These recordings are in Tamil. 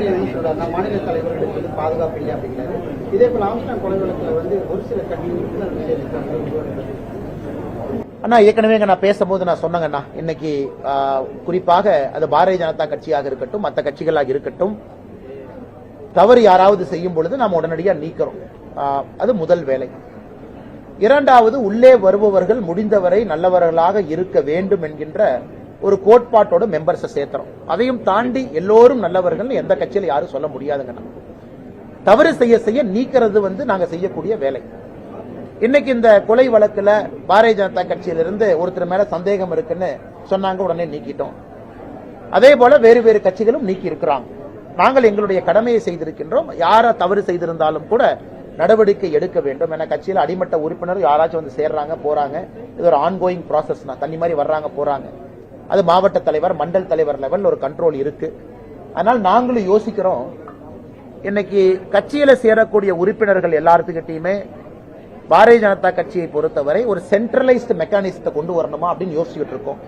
வேலுமணி என்ன சொல்றாருன்னா மாநில தலைவர்களுக்கு வந்து பாதுகாப்பு இல்லை அப்படிங்கிறாரு. இதே போல ஆம்ஸ்டாங் கொலை வழக்கில் வந்து ஒரு சில கட்சி அண்ணா ஏற்கனவே நான் பேசும்போது நான் சொன்னேங்கண்ணா. இன்னைக்கு குறிப்பாக அது பாரதிய ஜனதா கட்சியாக இருக்கட்டும் மற்ற கட்சிகளாக இருக்கட்டும் தவறு யாராவது செய்யும் பொழுது நாம் உடனடியாக நீக்கிறோம். அது முதல் வேலை. இரண்டாவது உள்ளே வருபவர்கள் முடிந்தவரை நல்லவர்களாக இருக்க வேண்டும் என்கின்ற ஒரு கோட்பாட்டோட மெம்பர்ஸை சேர்த்துறோம். அதையும் தாண்டி எல்லோரும் நல்லவர்கள் எந்த கட்சியில யாரும் சொல்ல முடியாதுங்கண்ணா தவறு செய்ய செய்ய நீக்கிறது வந்து நாங்கள் செய்யக்கூடிய வேலை. இன்னைக்கு இந்த கொலை வழக்குல பாரதிய ஜனதா கட்சியிலிருந்து ஒருத்தர் மேல சந்தேகம் இருக்குன்னு சொன்னாங்க உடனே நீக்கிட்டோம். அதே போல வேறு வேறு கட்சிகளும் நீக்கி இருக்கிறாங்க. நாங்கள் எங்களுடைய கடமையை செய்திருக்கின்றோம். யார தவறு செய்திருந்தாலும் கூட நடவடிக்கை எடுக்க வேண்டும். என கட்சியில் அடிமட்ட உறுப்பினர் யாராச்சும் வந்து சேர்றாங்க போறாங்க. இது ஒரு ஆன்கோயிங் ப்ராசஸ் தண்ணி மாதிரி வர்றாங்க போறாங்க. அது மாவட்ட தலைவர் மண்டல் தலைவர் லெவல் ஒரு கண்ட்ரோல் இருக்கு. அதனால் நாங்களும் யோசிக்கிறோம் இன்னைக்கு கட்சியில சேரக்கூடிய உறுப்பினர்கள் எல்லாத்துக்கிட்டையுமே பாரதிய ஜனதா கட்சியை பொறுத்தவரை ஒரு சென்ட்ரலைஸ்டு மெக்கானிசத்தை கொண்டு வரணுமா அப்படின்னு யோசிச்சுட்டு இருக்கோம்.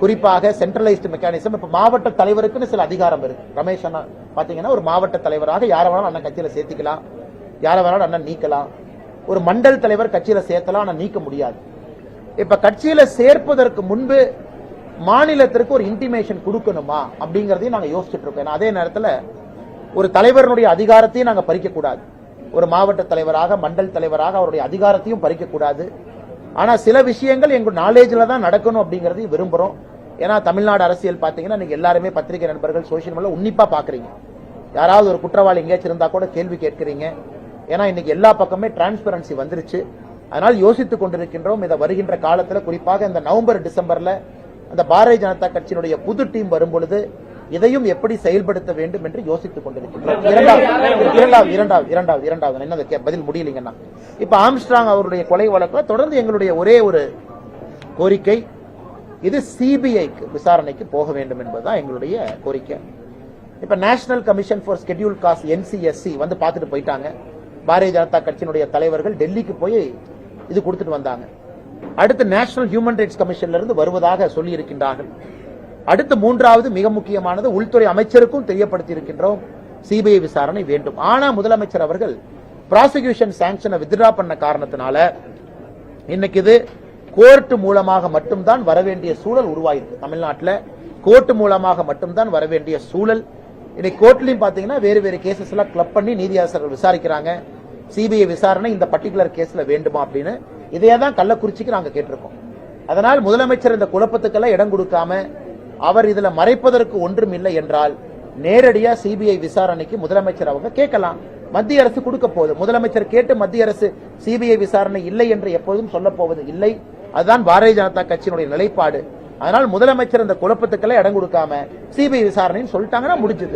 குறிப்பாக சென்ட்ரலைஸ்டு மெக்கானிசம் இப்ப மாவட்ட தலைவருக்குன்னு சில அதிகாரம் இருக்கு. ரமேஷ் அண்ணா பாத்தீங்கன்னா ஒரு மாவட்ட தலைவராக யாரை வேணாலும் அண்ணன் கட்சியில சேர்த்துக்கலாம். யாரை வேணாலும் அண்ணன் நீக்கலாம். ஒரு மண்டல் தலைவர் கட்சியில சேர்த்தலாம் ஆனா நீக்க முடியாது. இப்ப கட்சியில சேர்ப்பதற்கு முன்பு மாநிலத்திற்கு ஒரு இன்டிமேஷன் கொடுக்கணுமா அப்படிங்கறதையும் நாங்க யோசிச்சுட்டு இருக்கோம். ஏன்னா அதே நேரத்துல ஒரு தலைவருடைய அதிகாரத்தையும் நாங்க பறிக்க கூடாது ஒரு மாவட்ட தலைவராக மண்டல் தலைவராக அவருடைய அதிகாரத்தையும் பறிக்க கூடாது ஆனா சில விஷயங்கள் எங்க நாலேஜ்ல தான் நடக்கணும் அப்படிங்கறதையும் விரும்புறோம். ஏன்னா தமிழ்நாடு அரசியல் பாத்தீங்கன்னா நீங்க எல்லாருமே பத்திரிகை நண்பர்கள் சோசியல் மீடியா உன்னிப்பா பாக்குறீங்க. யாராவது ஒரு குற்றவாளி எங்கேயாச்சும் இருந்தா கூட கேள்வி கேட்குறீங்க. ஏன்னா இன்னைக்கு எல்லா பக்கமே டிரான்ஸ்பரன்சி வந்துருச்சு. அதனால் யோசித்துக் கொண்டிருக்கின்றோம். இதை வருகின்ற காலத்துல குறிப்பாக இந்த நவம்பர் டிசம்பர்ல அந்த பாரதிய ஜனதா கட்சியினுடைய புது டீம் வரும் பொழுது இதையும் எப்படி செயல்படுத்த வேண்டும் என்று யோசித்துக் கொண்டிருக்கின்றோம். இரண்டாவது இரண்டாவது இரண்டாவது இரண்டாவது இரண்டாவது. கே- பதில் முடியலைங்கன்னா இப்ப ஆம்ஸ்ட்ராங் அவருடைய கொலை வழக்கில் தொடர்ந்து எங்களுடைய ஒரே ஒரு கோரிக்கை இது சிபிஐக்கு விசாரணைக்கு போக வேண்டும் என்பதுதான் எங்களுடைய கோரிக்கை. இப்ப national commission for scheduled caste NCSC வந்து பார்த்துட்டு போயிட்டாங்க. பாரதிய ஜனதா கட்சியினுடைய தலைவர்கள் டெல்லிக்கு போய் இது கொடுத்துட்டு வந்தாங்க. அடுத்து நேஷனல் ஹியூமன் ரைட்ஸ் கமிஷன்ல இருந்து வருவதாக சொல்லி இருக்கின்றார்கள் அடுத்து மூன்றாவது மிக முக்கியமானது உள்துறை அமைச்சருக்கும் தெரியப்படுத்தி இருக்கின்றோம் சிபிஐ விசாரணை வேண்டும். ஆனா முதலமைச்சர் அவர்கள் ப்ராசிக்யூஷன் சாங்ஷனை வித்ரா பண்ண காரணத்தினால இன்னைக்கு இது கோர்ட் மூலமாக மட்டும்தான் வரவேண்டிய சூழல் உருவாயிருக்கு. தமிழ்நாட்டில் கோர்ட் மூலமாக மட்டும்தான் வர வேண்டிய சூழல். இன்னைக்கு கோர்ட்லயும் பாத்தீங்கன்னா வேறு வேறு கேசஸ் எல்லாம் கிளப் பண்ணி நீதியரசர்கள் விசாரிக்கிறாங்க. சிபிஐ விசாரணை இந்த பர்டிகுலர் கேஸ்ல வேண்டுமா அப்படின்னு இதையே தான் கள்ளக்குறிச்சிக்கு நாங்க கேட்டிருக்கோம். அதனால் முதலமைச்சர் இந்த குழப்பத்துக்கெல்லாம் இடம் கொடுக்காம அவர் இதுல மறைப்பதற்கு ஒன்றும் இல்லை என்றால் நேரடியா சிபிஐ விசாரணைக்கு முதலமைச்சர் அவங்க கேட்கலாம். மத்திய அரசு கொடுக்க போகுது. முதலமைச்சர் கேட்டு மத்திய அரசு சிபிஐ விசாரணை இல்லை என்று எப்போதும் சொல்ல போவது இல்லை. அதுதான் பாரதிய ஜனதா கட்சியினுடைய நிலைப்பாடு. அதனால் முதலமைச்சர் இந்த குழப்பத்துக்கெல்லாம் இடம் கொடுக்காம சிபிஐ விசாரணைன்னு சொல்லிட்டாங்கன்னா முடிஞ்சது.